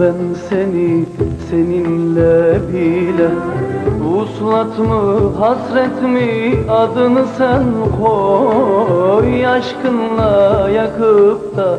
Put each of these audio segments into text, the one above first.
ben seni seninle bile. Vuslat mı hasret mi adını sen koy. Aşkınla yakıp da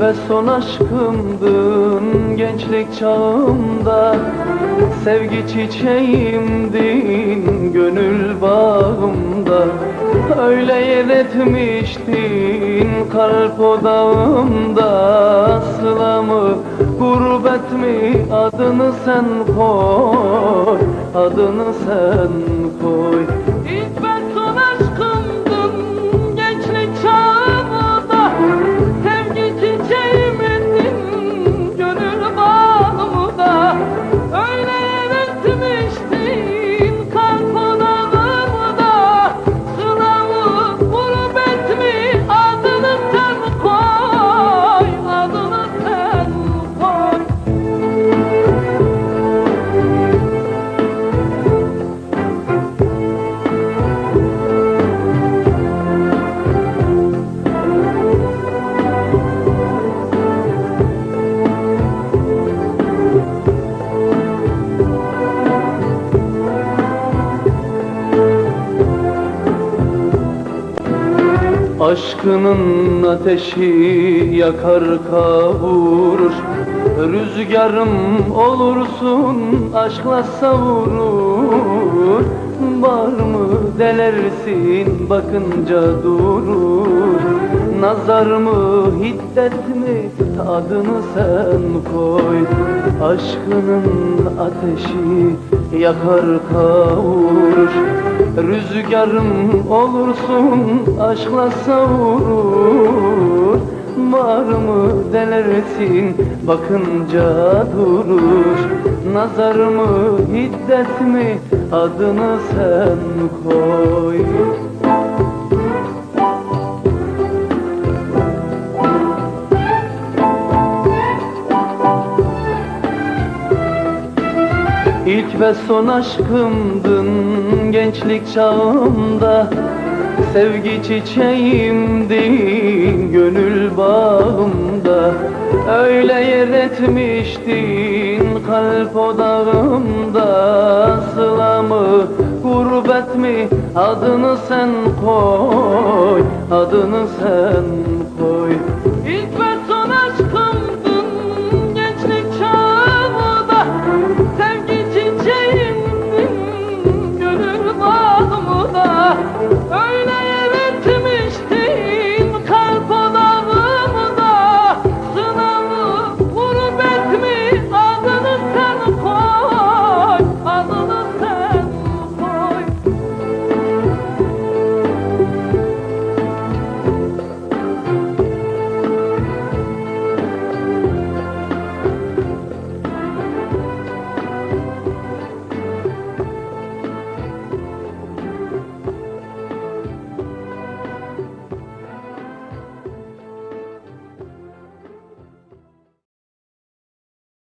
ve son aşkımdın gençlik çağımda. Sevgi çiçeğimdin gönül bağımda. Öyle yer etmiştin kalp odağımda. Sılamı gurbet mi adını sen koy Adını sen koy Aşkının ateşi yakar kavurur Rüzgarım olursun aşkla savurur. Var mı delersin bakınca durur Nazar mı hiddet mi? Adını sen koy. Aşkının ateşi yakar kavurur Rüzgarım olursun aşkla savurur. Var mı delersin bakınca durur. Nazar mı hiddet mi? Adını sen koy İlk ve son aşkımdın gençlik çağımda. Sevgi çiçeğimdin gönül bağımda. Öyle yer etmiştin kalp odağımda. Sılamı gurbet mi adını sen koy Adını sen koy. İlk ve